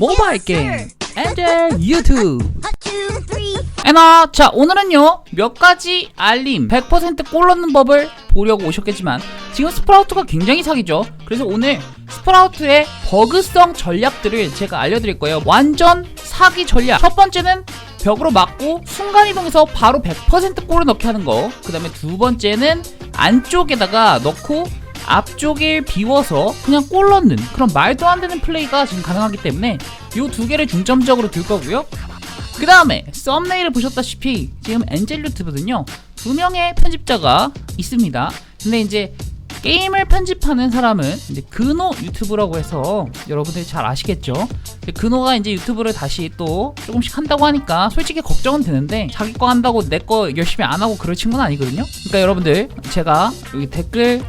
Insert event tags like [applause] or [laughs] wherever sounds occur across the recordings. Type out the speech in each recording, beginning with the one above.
모바일 게임. 엔젤 유튜브 에나 자 오늘은요 몇 가지 알림 100%골 넣는 법을 보려고 오셨겠지만 지금 스프라우트가 굉장히 사기죠. 그래서 오늘 스프라우트의 버그성 전략들을 제가 알려드릴 거예요. 완전 사기 전략. 첫 번째는 벽으로 막고 순간이동해서 바로 100% 골을 넣게 하는 거그 다음에 두 번째는 안쪽에다가 넣고 앞쪽을 비워서 그냥 골 넣는 그런 말도 안 되는 플레이가 지금 가능하기 때문에 이 두 개를 중점적으로 둘 거고요. 그 다음에 썸네일을 보셨다시피 지금 엔젤 유튜브는요 두 명의 편집자가 있습니다. 근데 이제 게임을 편집하는 사람은 이제 근호 유튜브라고 해서 여러분들이 잘 아시겠죠? 근호가 이제 유튜브를 다시 또 조금씩 한다고 하니까 솔직히 걱정은 되는데 자기 거 한다고 내 거 열심히 안 하고 그럴 친구는 아니거든요. 그러니까 여러분들 제가 여기 댓글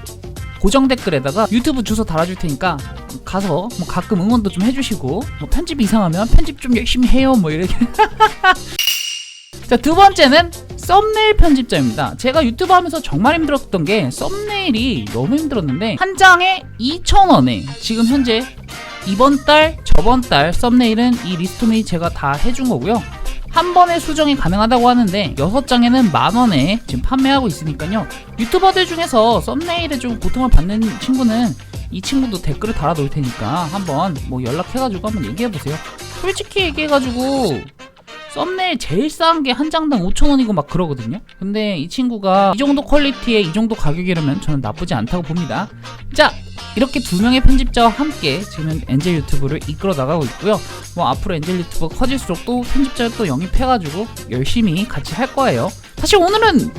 고정 댓글에다가 유튜브 주소 달아줄 테니까 가서 뭐 가끔 응원도 좀 해주시고 뭐 편집 이상하면 편집 좀 열심히 해요 뭐 이렇게. [laughs] 자 두 번째는 썸네일 편집자입니다. 제가 유튜브 하면서 정말 힘들었던 게 썸네일이 너무 힘들었는데 한 장에 2,000원에 지금 현재 이번 달 저번 달 썸네일은 이 리스토메이 제가 다 해준 거고요 한 번에 수정이 가능하다고 하는데 6장에는 만원에 지금 판매하고 있으니까요. 유튜버들 중에서 썸네일에 좀 고통을 받는 친구는 이 친구도 댓글을 달아 놓을 테니까 한번 뭐 연락해가지고 한번 얘기해보세요. 솔직히 얘기해가지고 썸네일 제일 싼 게 한 장당 5천원이고 막 그러거든요. 근데 이 친구가 이 정도 퀄리티에 이 정도 가격이라면 저는 나쁘지 않다고 봅니다. 자 이렇게 두 명의 편집자와 함께 지금 엔젤 유튜브를 이끌어 나가고 있고요. 뭐 앞으로 엔젤 유튜브가 커질수록 또 편집자를 또 영입해가지고 열심히 같이 할 거예요. 사실 오늘은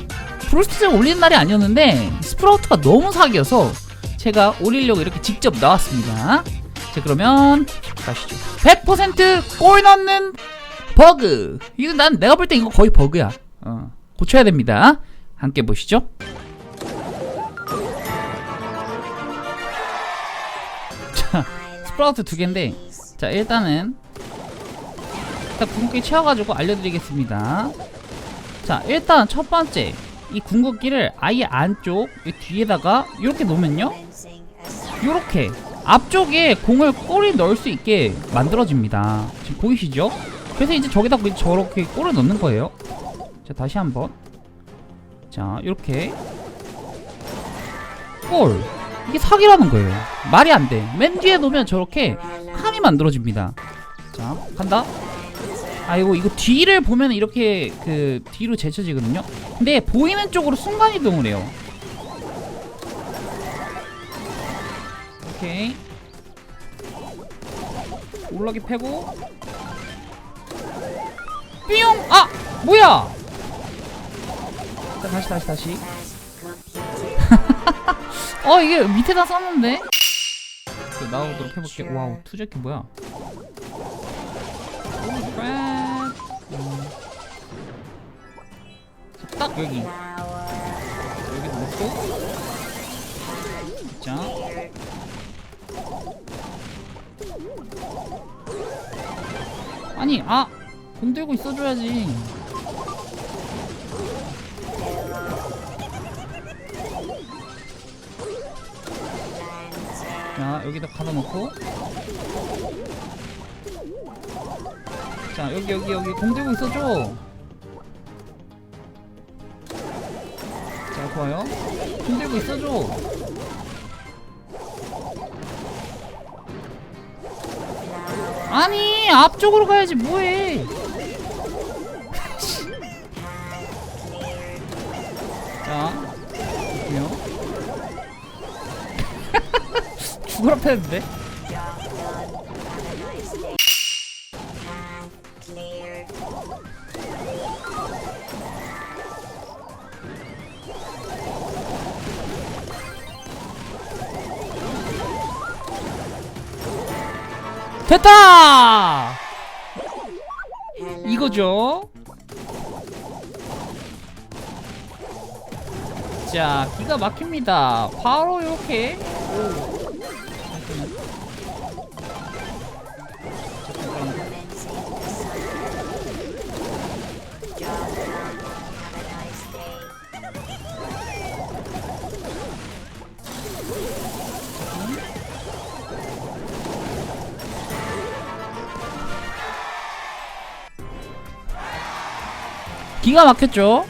브루스트를 올리는 날이 아니었는데 스프라우트가 너무 사기여서 제가 올리려고 이렇게 직접 나왔습니다. 자 그러면 가시죠. 100%골 넣는 버그. 이거 난 내가 볼 때 이거 거의 버그야. 어, 고쳐야 됩니다. 함께 보시죠. 자, 스프라우트 두 개인데 자 일단은 일단 궁극기 채워가지고 알려드리겠습니다. 자 일단 첫 번째 이 궁극기를 아예 안쪽 이 뒤에다가 이렇게 놓으면요. 이렇게 앞쪽에 공을 꼬리 넣을 수 있게 만들어집니다. 지금 보이시죠? 그래서 이제 저기다 그 저렇게 골을 넣는 거예요. 자 다시 한번. 자 이렇게. 골 이게 사기라는 거예요. 말이 안 돼. 맨 뒤에 놓으면 저렇게 칸이 만들어집니다. 자, 간다. 아이고, 이거 뒤를 보면 이렇게 그 뒤로 제쳐지거든요. 근데 보이는 쪽으로 순간 이동을 해요. 오케이. 올라기 패고. 삐용! 아! 뭐야! 자, 다시, 다시, 다시. [laughs] 어 이게 밑에다 썼는데? 그 나오도록 해볼게. 와우 투저키 뭐야? 오, 크랩. 음. 자, 딱 여기. 여기 놓고 자. 아니 아공 들고 있어줘야지 자 여기다 가다 놓고. 자 여기 여기 여기 공 들고 있어줘. 자 좋아요. 공 들고 있어줘. 아니 앞쪽으로 가야지. 뭐해 패는데? 됐다! 이거죠? 자 기가 막힙니다. 바로 이렇게. 오. 기가 막혔죠?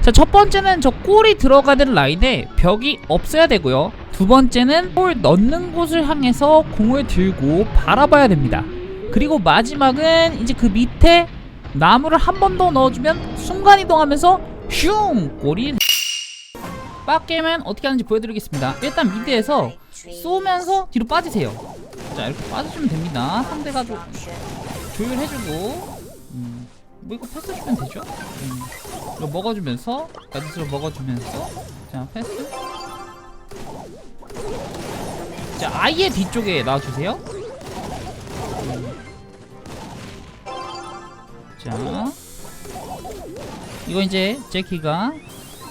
자, 첫 번째는 저 골이 들어가는 라인에 벽이 없어야 되고요. 두 번째는 골 넣는 곳을 향해서 공을 들고 바라봐야 됩니다. 그리고 마지막은 이제 그 밑에 나무를 한 번 더 넣어주면 순간 이동하면서 슝! 골이 빡게임은 어떻게 하는지 보여드리겠습니다. 일단 미드에서 쏘면서 뒤로 빠지세요. 자 이렇게 빠져주면 됩니다. 상대가 좀 조율해주고 음, 뭐 이거 패스 주면 되죠? 음, 이거 먹어주면서 가지스로 먹어주면서 자 패스 자 아예 뒤쪽에 놔주세요. 음. 자 이거 이제 제키가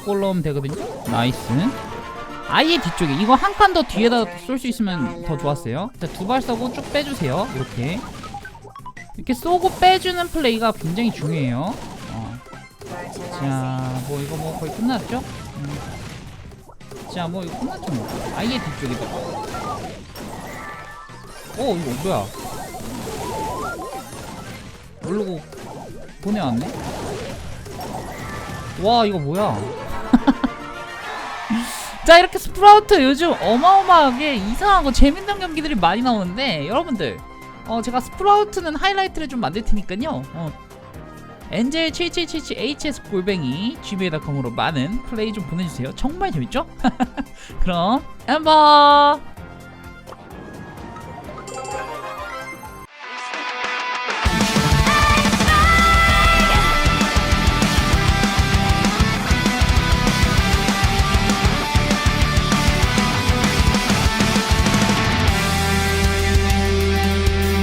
골 넣으면 되거든요. 나이스. 아예 뒤쪽에 이거 한 칸 더 뒤에다 쏠 수 있으면 더 좋았어요. 자, 두발 쏘고 쭉 빼주세요. 이렇게 이렇게 쏘고 빼주는 플레이가 굉장히 중요해요. 어. 자, 뭐 이거 뭐 거의 끝났죠? 음. 자, 뭐 이거 끝났죠 뭐. 아예 뒤쪽에다. 오, 이거 뭐야? 모르고 보내왔네. 와, 이거 뭐야? [laughs] 자 이렇게 스프라우트 요즘 어마어마하게 이상하고 재밌는 경기들이 많이 나오는데 여러분들 어 제가 스프라우트는 하이라이트를 좀 만들 테니까요. 어. 엔젤 7777 hs 골뱅이 gmail.com으로 많은 플레이 좀 보내주세요. 정말 재밌죠? [laughs] 그럼 엠버